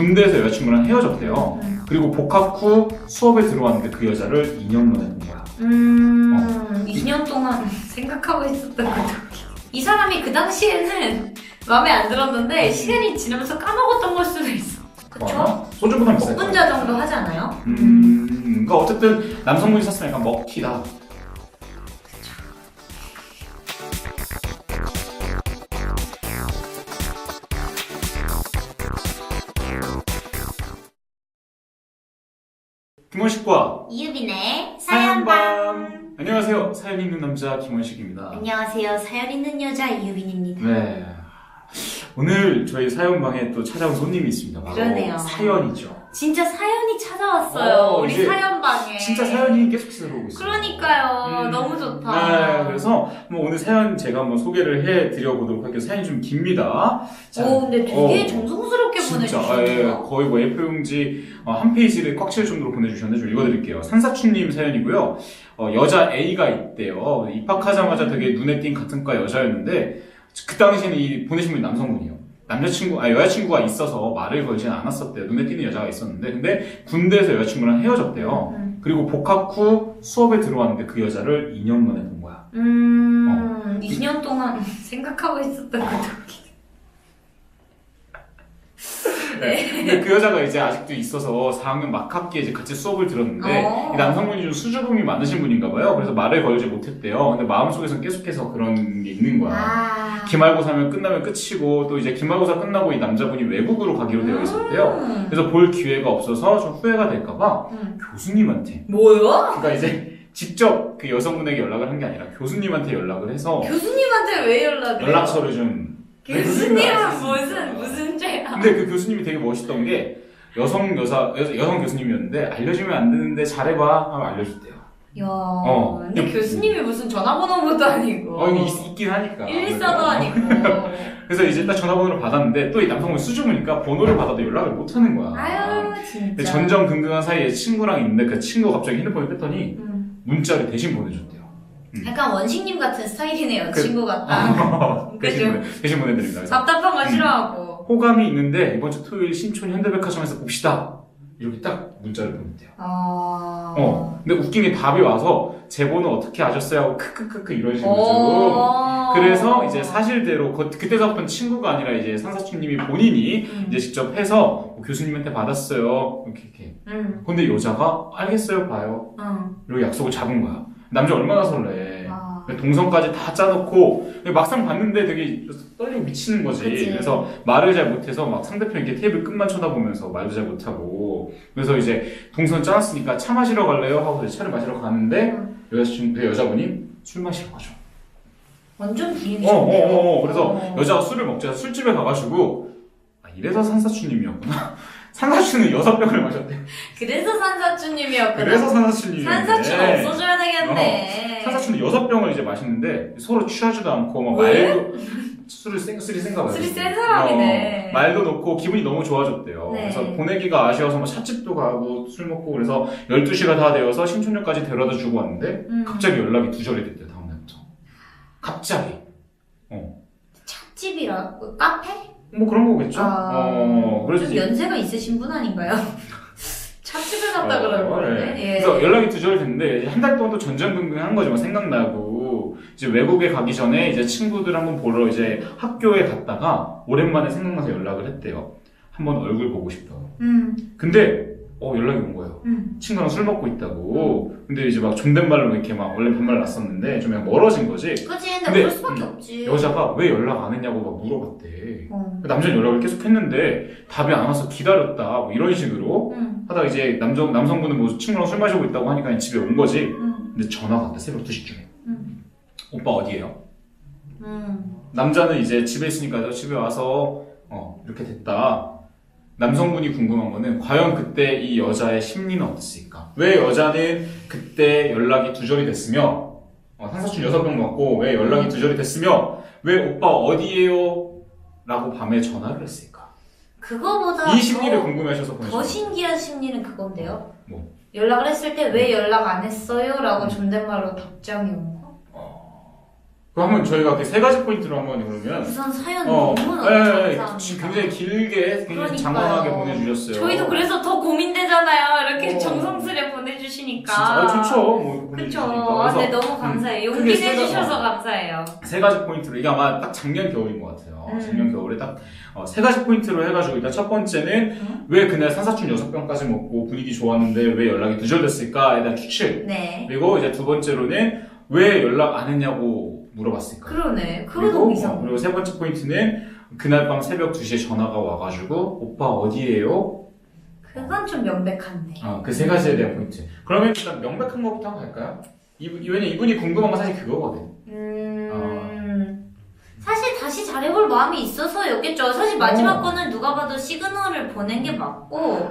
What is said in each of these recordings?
군대에서 여자친구랑 헤어졌대요. 음. 그리고 복학 후 수업에 들어왔는데 그 여자를 2년 만에 본 거야. 음, 2년 동안 생각하고 있었던 거죠. 이 사람이 그 당시에는 마음에 안 들었는데 시간이 지나면서 까먹었던 걸 수도 있어. 그쵸? 맞아? 소주보다 비쌀 거야. 복분자 정도 하지 않아요? 음, 그러니까 어쨌든 남성분이 샀으면 약간 먹튀다. 김원식과 이유빈의 사연방. 안녕하세요. 사연 있는 남자 김원식입니다. 안녕하세요. 사연 있는 여자 이유빈입니다. 네. 오늘 저희 사연방에 또 찾아온 손님이 있습니다. 바로 그러네요. 사연이죠 진짜 사연이 찾아왔어요. 어, 우리 사연방에. 진짜 사연이 계속해서 들어오고 있어요 그러니까요. 음. 너무 좋다. 네, 그래서 뭐 오늘 사연 제가 한번 소개를 해드려 보도록 할게요. 사연이 좀 깁니다. 자, 오, 근데 되게 어, 정성스럽게 진짜 예, 보내주셨네요. 거의 뭐 A4용지 한 페이지를 꽉 채울 정도로 보내주셨는데 좀 읽어드릴게요. 산사춘님 사연이고요. 어, 여자 A가 있대요. 입학하자마자 되게 눈에 띈 같은 과 여자였는데 그 당시에는 이 보내신 분이 남성분이요. 남자친구, 아 여자친구가 있어서 말을 걸지는 않았었대요. 눈에 띄는 여자가 있었는데 근데 군대에서 여자친구랑 헤어졌대요. 음, 그리고 복학 후 수업에 들어왔는데 그 여자를 2년 만에 본 거야. 음 2년 동안 생각하고 있었던 거죠. 네. 근데 그 여자가 이제 아직도 있어서 4학년 막학기에 이제 같이 수업을 들었는데 어. 이 남성분이 좀 수줍음이 많으신 분인가 봐요. 그래서 말을 걸지 못했대요. 근데 마음속에서는 계속해서 그런 게 있는 거야. 아. 기말고사면 끝나면 끝이고 또 이제 기말고사 끝나고 이 남자분이 외국으로 가기로 되어 있었대요. 음. 그래서 볼 기회가 없어서 좀 후회가 될까봐 음. 교수님한테 뭐요? 그러니까 이제 직접 그 여성분에게 연락을 한 게 아니라 교수님한테 연락을 해서 교수님한테 왜 연락을? 연락처를 좀 교수님은 무슨 무슨 죄야? 근데 그 교수님이 되게 멋있던 게 여성 여사 여, 여성 교수님이었는데 알려주면 안 되는데 잘해봐 하면 알려줬대요. 야, 어. 근데 교수님이 무슨 전화번호도 아니고. 어, 있, 있긴 하니까. 114도 그래서, 아니고. 그래서 이제 딱 전화번호를 받았는데 또 이 남성분 수줍으니까 번호를 받아도 연락을 못 하는 거야. 아유, 근데 진짜. 전전긍긍한 사이에 친구랑 있는데 그 친구가 갑자기 핸드폰을 뺐더니 음. 문자를 대신 보내줬대요. 약간 원식님 같은 스타일이네요, 그- 친구 같다. 대신, 그죠? 보내- 대신 보내드립니다. 그래서 답답한 거 음. 싫어하고. 호감이 있는데 이번 주 토요일 신촌 현대백화점에서 봅시다. 이렇게 딱 문자를 보냈대요. 어. 어. 근데 웃긴 게 답이 와서 제 번호 어떻게 아셨어요? 하고 크크크크 이런 식으로 좀. 어. 그래서 이제 사실대로 그, 그때서부터는 친구가 아니라 이제 산사춘님이 본인이 음. 이제 직접 해서 뭐 교수님한테 받았어요. 이렇게 이렇게. 음. 근데 여자가 알겠어요, 봐요. 응. 이러고 약속을 잡은 거야. 남자 얼마나 설레. 아. 동선까지 다 짜놓고 막상 봤는데 되게 떨리고 미치는 거지. 그치. 그래서 말을 잘 못해서 막 상대편 이렇게 테이블 끝만 쳐다보면서 말도 잘 못하고 그래서 이제 동선 짜놨으니까 차 마시러 갈래요? 하고 이제 차를 마시러 가는데 음. 여자친구 그 여자분이 술 마시러 가죠. 완전 어, 분위기 어, 좋네요. 어, 어. 그래서 어. 여자가 술을 먹자 술집에 가가지고 아, 이래서 산사춘님이었구나. 산사춘은 여섯 병을 마셨대. 그래서 산사춘님이었구나. 그래서 산사춘님이었네. 산사춘 없어져야 되겠네. 산사춘은 여섯 병을 이제 마시는데 서로 취하지도 않고 막 왜? 말도 술을 센 술이 센가 봐요. 술이 센 사람이네. 어, 말도 놓고 기분이 너무 좋아졌대요. 네. 그래서 보내기가 아쉬워서 뭐 찻집도 가고 술 먹고 그래서 12시가 다 되어서 신촌역까지 데려다 주고 왔는데 음. 갑자기 연락이 두절이 됐대요. 다음 날부터. 갑자기. 찻집이라 그 카페? 뭐 그런 거겠죠. 아, 어, 그래서 좀 이제 연세가 있으신 분 아닌가요? 찻집을 갔다 어, 그럴 거는데. 네. 예. 그래서 연락이 두절이 됐는데 한 달 동안 또 전전긍긍한 거죠. 뭐 생각나고 이제 외국에 가기 전에 이제 친구들 한번 보러 이제 학교에 갔다가 오랜만에 생각나서 연락을 했대요. 한번 얼굴 보고 싶다고. 음, 근데 어 연락이 온 거예요. 음. 친구랑 술 먹고 있다고. 근데 이제 막 존댓말로 이렇게 막 원래 반말 났었는데 좀 약간 멀어진 거지. 그치, 근데, 근데, 그럴 수밖에 음, 없지. 여자가 왜 연락 안 했냐고 막 물어봤대. 어. 남자는 연락을 계속 했는데 답이 안 와서 기다렸다. 뭐 이런 식으로 음, 하다가 이제 남성 남성분은 뭐 친구랑 술 마시고 있다고 하니까 그냥 집에 온 거지. 음, 근데 전화가 왔다 새벽 2시쯤에. 음, 오빠 어디에요? 음. 남자는 이제 집에 있으니까 저 집에 와서 어 이렇게 됐다. 남성분이 궁금한 거는 과연 그때 이 여자의 심리는 어땠을까? 왜 여자는 그때 연락이 두절이 됐으며 어, 산사춘 여섯 병 먹고 왜 연락이 두절이 됐으며 왜 오빠 어디에요? 라고 밤에 전화를 했을까? 그거보다 이 심리를 더, 궁금해하셔서 더 보내셨어요. 신기한 심리는 그건데요. 뭐? 연락을 했을 때 왜 연락 안 했어요? 라고 존댓말로 답장이 온 거? 그럼 한번 저희가 그 세 가지 포인트로 한번 그러면 우선 사연 어, 너무 예, 예, 감사합니다. 굉장히 길게 굉장히 그러니까요. 장황하게 보내주셨어요. 저희도 그래서 더 고민되잖아요. 이렇게 어. 정성스레 보내주시니까. 진짜 아, 좋죠. 뭐 그쵸. 보내주시니까. 아, 그래서 네, 너무 감사해요. 크게 용기 세 가지- 내주셔서 감사해요. 세 가지 포인트로 이게 아마 딱 작년 겨울인 것 같아요. 음. 작년 겨울에 딱세 가지 포인트로 해가지고 일단 첫 번째는 음. 왜 그날 산사춘 여섯 병까지 먹고 분위기 좋았는데 왜 연락이 두절됐을까에 대한 추측. 네. 그리고 이제 두 번째로는 왜 연락 안 했냐고 물어봤을까. 그러네. 그리고, 어, 이상. 그리고 세 번째 포인트는 그날 밤 새벽 2시에 전화가 와가지고 오빠 어디에요? 그건 좀 명백한데. 어, 그 세 가지에 대한 포인트. 그러면 일단 명백한 것부터 한번 갈까요? 이분, 왜냐면 이분이 궁금한 건 사실 그거거든. 음. 사실 다시 잘해볼 마음이 있어서였겠죠. 사실 마지막 어. 거는 누가 봐도 시그널을 보낸 게 맞고.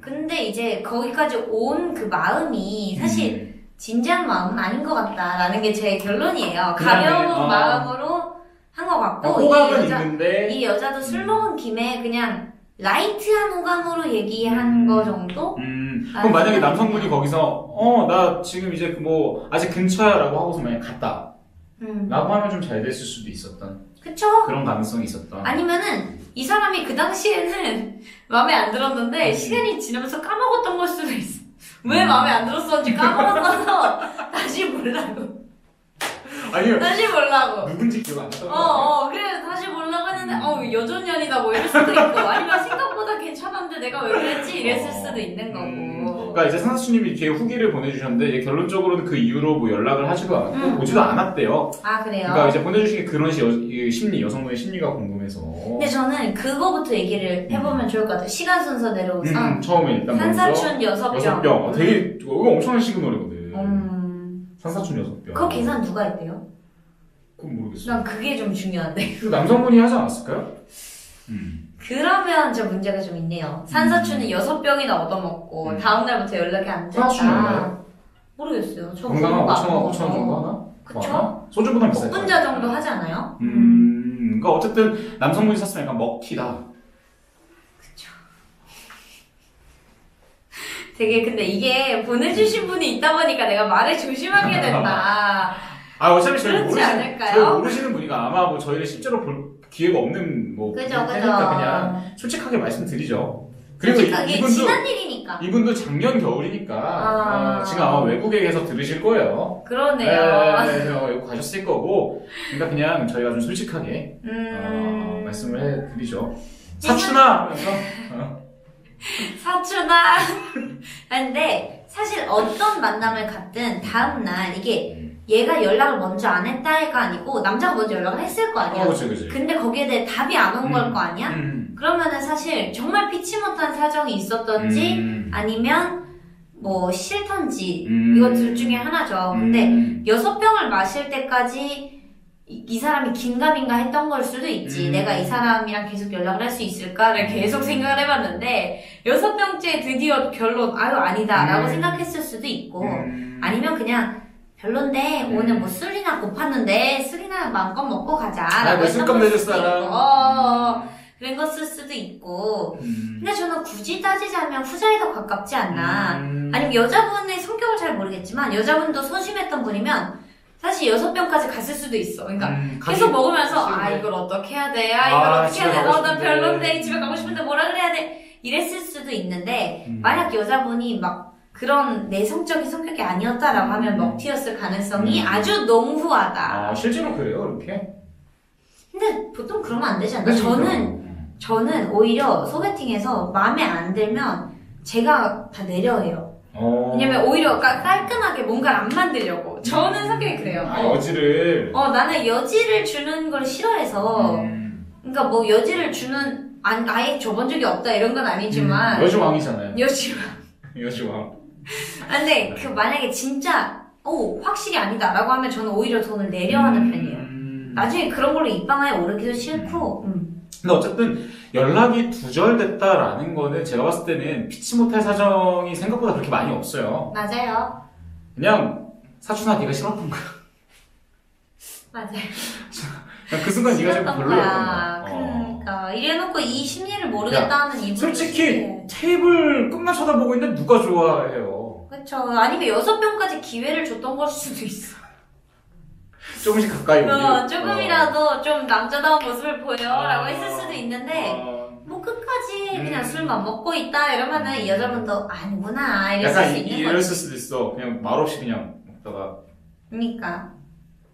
근데 이제 거기까지 온 그 마음이 사실 음. 진지한 마음은 아닌 것 같다라는 게 제 결론이에요. 가벼운 어. 마음으로 한 것 같고 이 호감은 여자 있는데 이 여자도 술 음. 먹은 김에 그냥 라이트한 호감으로 얘기한 음. 거 정도? 음, 아, 그럼 만약에 남성분이. 거기서 어 나 지금 이제 그뭐 아직 근처야 라고 하고서 만약 갔다 음. 라고 하면 좀 잘 됐을 수도 있었던 그쵸? 그런 가능성이 있었던 아니면은 이 사람이 그 당시에는 마음에 안 들었는데 음. 시간이 지나면서 까먹었던 걸 수도 있어. 왜 음. 마음에 안 들었었는지 까먹어서 다시 보려고. 아니요 다시 보려고. 누군지 기억 안 났던 어, 어, 그래, 다시 보려고 했는데, 음. 어, 여전년이다, 뭐 이럴 수도 있고, 아니면 생각보다 괜찮았는데 내가 왜 그랬지? 이랬을 어. 수도 있는 음, 거고. 그러니까 이제 상사수님이 이렇게 후기를 보내주셨는데 이제 결론적으로는 그 이후로 뭐 연락을 하지도 않았고 음. 오지도 않았대요. 아, 그래요? 그러니까 이제 보내주신 게 그런 시, 여, 이 심리 여성분의 심리가 궁금해서. 근데 저는 그거부터 얘기를 해보면 좋을 것 같아요. 시간 순서대로 우선. 음, 처음에 일단 산사춘 여섯 병. 여섯 병. 어, 되게 이거 엄청난 시그널이거든. 음. 산사춘 여섯 병. 그거 계산 누가 했대요? 그건 모르겠어. 난 그게 좀 중요한데. 그 남성분이 하지 않았을까요? 음. 그러면 저 문제가 좀 있네요. 산사춘은 여섯 병이나 얻어먹고 음. 다음날부터 연락이 안 됐다. 모르겠어요. 저 건강한 그런 거 5천 안 원, 5천 원 정도. 하나? 그쵸? 소주보다 거야. 복분자 정도 하지 않아요? 음. 그러니까 어쨌든 남성분이 샀으면 약간 먹튀다. 되게 근데 이게 보내주신 분이 있다 보니까 내가 말을 조심하게 된다. 아 어차피 저희 그렇지 모르시는 않을까요? 저희 모르시는 분이가 아마 뭐 저희를 실제로 볼 기회가 없는 뭐 그죠, 그죠. 그냥 솔직하게 말씀드리죠. 그리고 이- 솔직하게 이분도 지난 일이니까. 이분도 작년 겨울이니까 아. 어, 지금 아마 외국에서 들으실 거예요. 그러네요. 네, 네, 어, 외국 가셨을 거고 그러니까 그냥 저희가 좀 솔직하게 어, 음. 말씀을 해드리죠. 사춘아 하면서 어. 사춘아. 근데 사실 어떤 만남을 갖든 다음 날 이게 얘가 연락을 먼저 안 했다가 아니고 남자가 먼저 연락을 했을 거 아니야. 어, 그치 그치. 근데 거기에 대해 답이 안 온걸 음. 거 아니야? 음. 그러면은 사실 정말 피치 못한 사정이 있었던지 음. 아니면 뭐 싫던지 음. 이거 둘 중에 하나죠. 근데 음. 여섯 병을 마실 때까지 이, 이 사람이 긴가민가 했던 걸 수도 있지. 음. 내가 이 사람이랑 계속 연락을 할 수 있을까를 계속 생각을 해봤는데 여섯 병째 드디어 결론 아유 아니다라고 음. 생각했을 수도 있고 음. 아니면 그냥 별론데 음. 오늘 뭐 술이나 고팠는데 술이나 마음껏 먹고 가자. 아, 라고 내 했던 술값 걸 내줄 사람. 어, 그런 거쓸 수도 있고 음. 근데 저는 굳이 따지자면 후자에 더 가깝지 않나. 음. 아니면 여자분의 성격을 잘 모르겠지만 여자분도 소심했던 분이면 사실 여섯 병까지 갔을 수도 있어. 그러니까 음, 계속 가시- 먹으면서 가시는데. 아 이걸 어떻게 해야 돼? 아 이걸 아, 어떻게 해야 돼? 어나 싶은데. 별론데 집에 가고 싶은데 뭐라 그래야 돼? 이랬을 수도 있는데 음. 만약 여자분이 막 그런 내성적인 성격이 아니었다라고 하면 음. 먹튀였을 가능성이 음. 아주 농후하다. 아 실제로 그래요 이렇게? 근데 보통 그러면 안 되지 않나요? 진짜- 저는 음. 저는 오히려 소개팅에서 마음에 안 들면 제가 다 내려해요. 어. 왜냐면 오히려 깔- 깔끔하게 뭔가를 안 만들려고. 저는 성격이 그래요. 아, 여지를 어, 나는 여지를 주는 걸 싫어해서. 음. 그러니까 뭐 여지를 주는, 안, 아예 줘본 적이 없다 이런 건 아니지만. 음, 여주왕이잖아요 여지. 여주왕 아, 근데 그 만약에 진짜, 오, 확실히 아니다라고 하면 저는 오히려 돈을 내려하는 편이에요. 음. 나중에 그런 걸로 입방아에 오르기도 싫고, 음. 근데 어쨌든 연락이 두절됐다라는 거는 제가 봤을 때는 피치 못할 사정이 생각보다 그렇게 많이 없어요 맞아요. 그냥 사춘아 네가 싫었던 거야 맞아요. 그냥 그 순간 네가 좀 싫었던 별로였던 거야. 거야 어. 그러니까 이래놓고 이 심리를 모르겠다는 이분 솔직히 테이블 끝만 쳐다보고 있는데 누가 좋아해요 그렇죠. 아니면 여섯 병까지 기회를 줬던 걸 수도 있어. 조금씩 가까이 오길. 어, 조금이라도 좀 남자다운 모습을 보여라고 아. 했을 수도 있는데 어, 뭐 끝까지 음. 그냥 술만 먹고 있다 이러면은 이 여자분도 아니구나 이랬을 약간 수 이- 있는 이랬을 거지. 수도 있어. 그냥 말없이 그냥 먹다가 그러니까.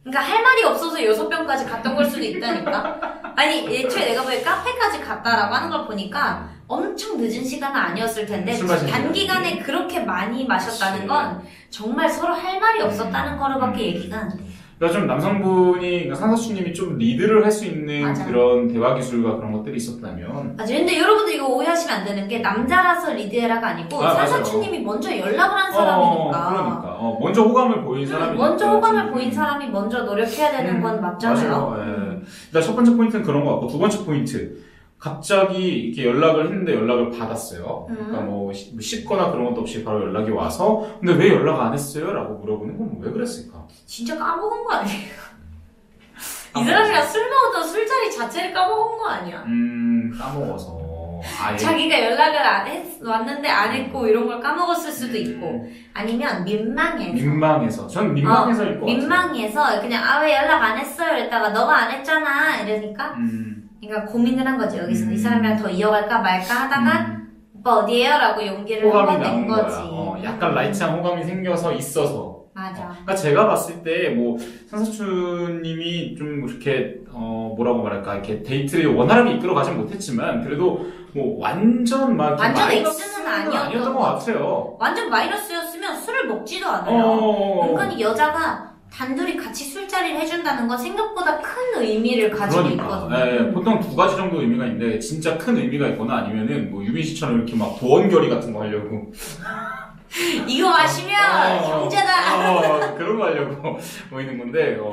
그러니까 할 말이 없어서 여섯 병까지 갔던 걸 수도 있다니까. 아니 애초에 내가 왜 카페까지 갔다라고 하는 걸 보니까 엄청 늦은 시간은 아니었을 텐데 단기간에 그렇게 많이 마셨다는. 건 정말 서로 할 말이 없었다는 음. 거로밖에 음. 얘기가 안 돼. 그러니까 좀 남성분이 그러니까 상사수님이 좀 리드를 할 수 있는 맞아. 그런 대화 기술과 그런 것들이 있었다면 맞아. 근데 여러분들 이거 오해하시면 안 되는 게 남자라서 리드해라가 아니고 아. 사사추님이 먼저 연락을 한 어, 사람이니까. 그러니까 어, 먼저 호감을 보인 음, 사람이 먼저 호감을 보인 사람이 먼저 노력해야 되는 음, 건 맞잖아요. 맞아요. 예. 일단 첫 번째 포인트는 그런 것 같고 두 번째 포인트 갑자기 이렇게 연락을 했는데 연락을 받았어요. 음. 그러니까 뭐 시- 뭐 씻거나 그런 것도 없이 바로 연락이 와서 근데 왜 연락 안 했어요? 라고 물어보는 건 왜 그랬을까? 진짜 까먹은 거 아니에요? 이 아, 사람이랑 술 먹어도 술자리 자체를 까먹은 거 아니야? 음 까먹어서 아예 자기가 연락을 안 했, 왔는데 안 했고 이런 걸 까먹었을 수도 음, 있고 아니면 민망해서 민망해서 전 민망해서일 것 같아요. 민망해서 그냥 아 왜 연락 안 했어요 이랬다가 너가 안 했잖아 이러니까 음, 그러니까 고민을 한 거지 여기서 음. 이 사람이랑 더 이어갈까 말까 하다가 음, 오빠 어디에요? 라고 용기를 호감이 한번 낸 나온 거야. 거지 어, 약간 라이트한 호감이 생겨서 있어서 맞아 그러니까 제가 봤을 때뭐 상사추님이 좀 이렇게 어 뭐라고 말할까 이렇게 데이트를 원활하게 이끌어 가진 못했지만 그래도 뭐 완전 막 이렇게 완전 마이너스는 X는 아니었던 아니었던 것 같아요. 완전 마이너스였으면 술을 먹지도 않아요 어. 은근히 여자가 단둘이 같이 술자리를 해준다는 건 생각보다 큰 의미를 가지고 그러니까 있거든요. 예, 보통 두 가지 정도 의미가 있는데 진짜 큰 의미가 있거나 아니면은 뭐 유빈 씨처럼 이렇게 막 도원결의 같은 거 하려고 이거 마시면 어, 형제다. 어, 그런 거 하려고 모이는 건데 어,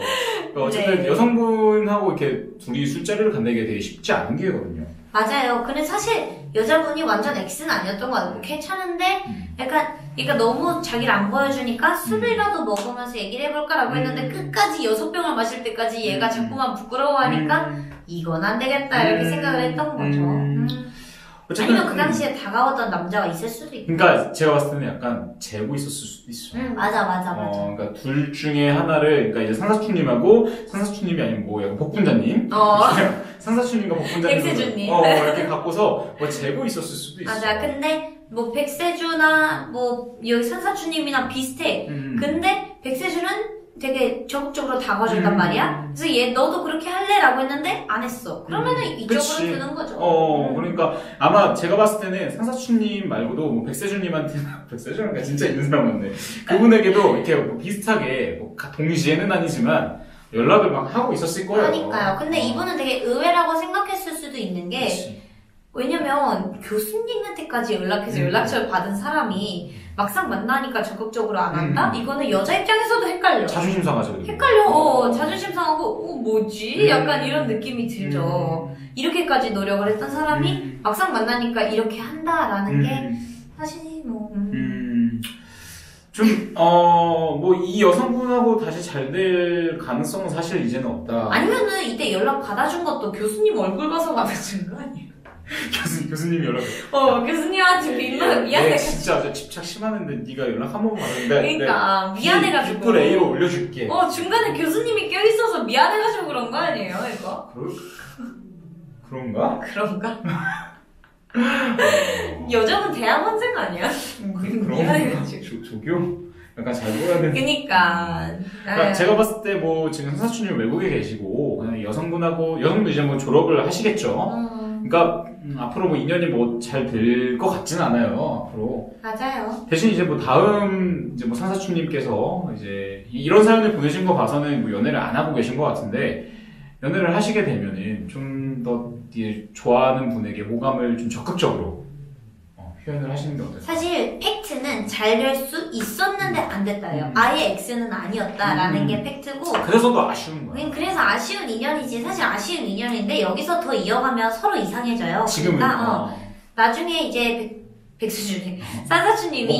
어쨌든 네. 여성분하고 이렇게 둘이 술자리를 간다는 게 되게 쉽지 않은 기회거든요. 맞아요. 근데 사실 여자분이 완전 X는 아니었던 것 같고 괜찮은데 음. 약간 그러니까 너무 자기를 안 보여주니까 술이라도 먹으면서 얘기를 해볼까라고 했는데 음. 끝까지 여섯 병을 마실 때까지 얘가 음. 자꾸만 부끄러워하니까 음. 이건 안 되겠다 이렇게 음. 생각을 했던 거죠. 음. 음. 어쨌든 아니면 그 당시에 다가왔던 남자가 있을 수도 있고. 그러니까 제가 봤을 때는 약간 재고 있었을 수도 있어요. 응 맞아 맞아 맞아. 어, 그러니까 둘 중에 하나를 그러니까 이제 상사추님하고 상사추님이 아니면 뭐 약간 복분자님 어. 상사추님과 복분자님 백세주님. 어, 이렇게 갖고서 뭐 재고 있었을 수도 있어. 맞아. 근데 뭐 백세주나 뭐 여기 산사추님이나 비슷해. 음. 근데 백세주는 되게 적극적으로 다가준단 음. 말이야. 그래서 얘 너도 그렇게 할래라고 했는데 안 했어. 그러면은 이쪽으로 그치. 드는 거죠. 어, 음. 그러니까 아마 제가 봤을 때는 상사추님 말고도 뭐 백세주님한테 백세주님가 진짜 있는 사람 같네. 그분에게도 이렇게 뭐 비슷하게 뭐 가- 동시에는 아니지만 연락을 막 하고 있었을 거예요. 하니까요. 근데 이분은 되게 의외라고 생각했을 수도 있는 게 그치. 왜냐면 교수님한테까지 연락해서 음. 연락처를 받은 사람이 막상 만나니까 적극적으로 안 한다? 음. 이거는 여자 입장에서도 헷갈려. 자존심 상하죠. 헷갈려. 어, 자존심 상하고 어, 뭐지? 음. 약간 이런 느낌이 들죠. 이렇게까지 노력을 했던 사람이 음. 막상 만나니까 이렇게 한다라는 음. 게 사실 뭐 음. 음, 좀, 어, 뭐, 이 여성분하고 다시 잘 될 가능성은 사실 이제는 없다. 아니면은 이때 연락 받아준 것도 교수님 얼굴 봐서 받아준 거 아니에요? 교수, 교수님이 연락. 어 교수님한테 민망 내 미안해. 진짜 저 집착 심하는데 네가 연락 한 번만 받았는데. 그러니까 미안해가지고. 빅불 A로 올려줄게. 어 중간에 교수님이 껴있어서 미안해가지고 그런 거 아니에요 이거? 그럴, 그런가? 그런가? 어, 여자분 대학원생 아니야? 그, 그런 미안해가지고. 조, 조교? 약간 잘 보여야 되는. 그니까. 그러니까 아, 제가 봤을 때 뭐 지금 상사춘님 외국에 계시고 그냥 여성분하고 여성분 이제 뭐 졸업을 하시겠죠. 음, 그러니까 음, 앞으로 뭐 인연이 뭐 잘 될 것 같진 않아요. 앞으로 맞아요. 대신 이제 뭐 다음 이제 뭐 상사춘님께서 이제 이런 사연을 보내신 거 봐서는 뭐 연애를 안 하고 계신 것 같은데 연애를 하시게 되면은 좀 더 좋아하는 분에게 호감을 좀 적극적으로 어, 표현을 하시는 게 어떨까요? 사실 팩트는 잘 될 수 있었는데 안 됐다예요. 음. 아예 X는 아니었다라는 음. 게 팩트고 그래서도 아쉬운 거야. 음, 그래서 아쉬운 인연이지 사실 아쉬운 인연인데 여기서 더 이어가면 서로 이상해져요. 지금은 그러니까 어, 어, 나중에 이제 백,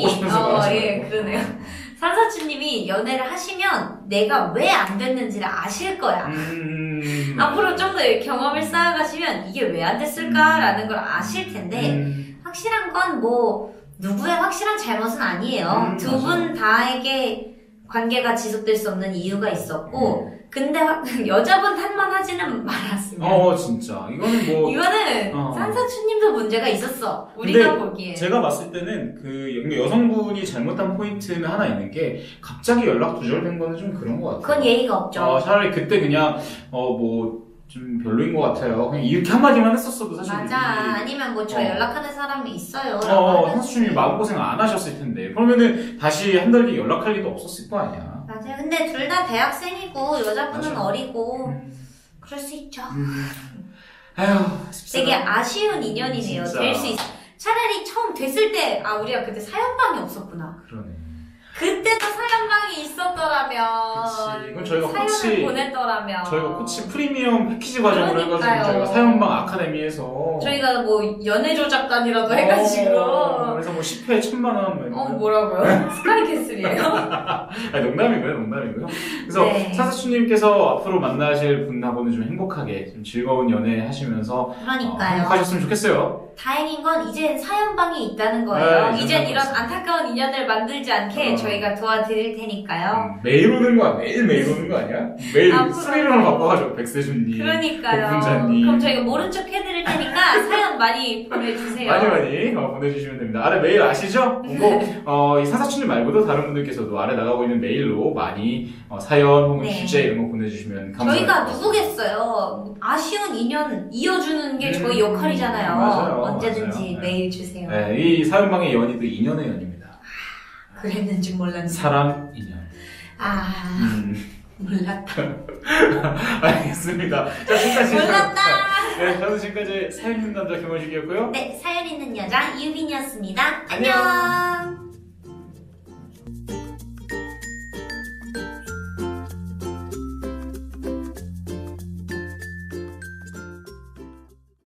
먹고 싶은 술 어, 예. 그러네요. 산사추님이 연애를 하시면 내가 왜 안 됐는지를 아실 거야. 음, 앞으로 좀 더 경험을 쌓아가시면 이게 왜 안 됐을까라는 걸 아실 텐데 음, 확실한 건 뭐 누구의 확실한 잘못은 아니에요. 음, 두 분 다에게 관계가 지속될 수 없는 이유가 있었고 음. 근데 화- 여자분 탓만 하지는 말았으면 어 진짜 이거는 뭐 이거는 어. 산사추님도 문제가 있었어 우리가 근데 보기에 제가 봤을 때는 그 여성분이 잘못한 포인트는 하나 있는 게 갑자기 연락 두절된 거는 좀 그런 것 같아요. 그건 예의가 없죠 어, 차라리 그때 그냥 어 뭐 좀 별로인 것 같아요. 그냥 이렇게 한마디만 했었어도 사실 맞아 아니면 뭐 저 어. 연락하는 사람이 있어요 어. 선수님이 마음고생 안 하셨을 텐데 그러면은 다시 한 달 뒤에 연락할 리도 없었을 거 아니야. 맞아요 근데 둘 다 대학생이고 여자분은 맞아. 어리고 음. 그럴 수 있죠 아휴 되게 아쉬운 인연이네요. 될 수 있어 차라리 처음 됐을 때 아 우리가 그때 사연방이 없었구나 그러네. 그때도 사연방이 있었더라면 그치. 이건 저희가 사연을 코치- 보냈더라면 저희가 코치 프리미엄 패키지 과정으로 해가지고 그러니까요. 저희가 사연방 아카데미에서 저희가 뭐 연애 조작단이라도 해가지고 어, 그래서 뭐 10회 천만 원. 뭐어 이런 뭐라고요? 스카이캐슬이에요? 아니, 농담이고요, 농담이고요. 그래서 네. 사사추님께서 앞으로 만나실 분하고는 좀 행복하게, 좀 즐거운 연애 하시면서 어, 그러니까요 행복하셨으면 좋겠어요. 다행인 건 이젠 사연방이 있다는 거예요 네, 이젠 이런 안타까운 인연을 만들지 않게 어. 저희가 도와드릴 테니까요 음, 매일 오는 거야, 매일 매일 오는 거 아니야? 매일 앞으로- 스릴러로 바꿔가지고 백세준님. 그러니까요 복분자님. 그럼 저희가 모른 척 해드릴 테니까 사연 많이 보내주세요 많이 많이 어, 보내주시면 됩니다. 아래 메일 아시죠? 뭐, 어, 이 사사추님 말고도 다른 분들께서도 아래 나가고 있는 메일로 많이 어, 사연 혹은 네. 주제 이런 거 보내주시면 감사할 저희가. 누구겠어요 아쉬운 인연 이어주는 게 저희 음, 역할이잖아요 맞아요, 언제든지 맞아요. 네. 메일 주세요 네, 이 사연방의 연이 또 인연의 연입니다. 그랬는지 몰랐는데 사람 인연. 아 음, 몰랐다 알겠습니다. 자, 지금까지. 몰랐다 네, 저는 지금까지 사연 있는 남자 김원식이었고요. 네 사연 있는 여자 유빈이었습니다 안녕. 안녕.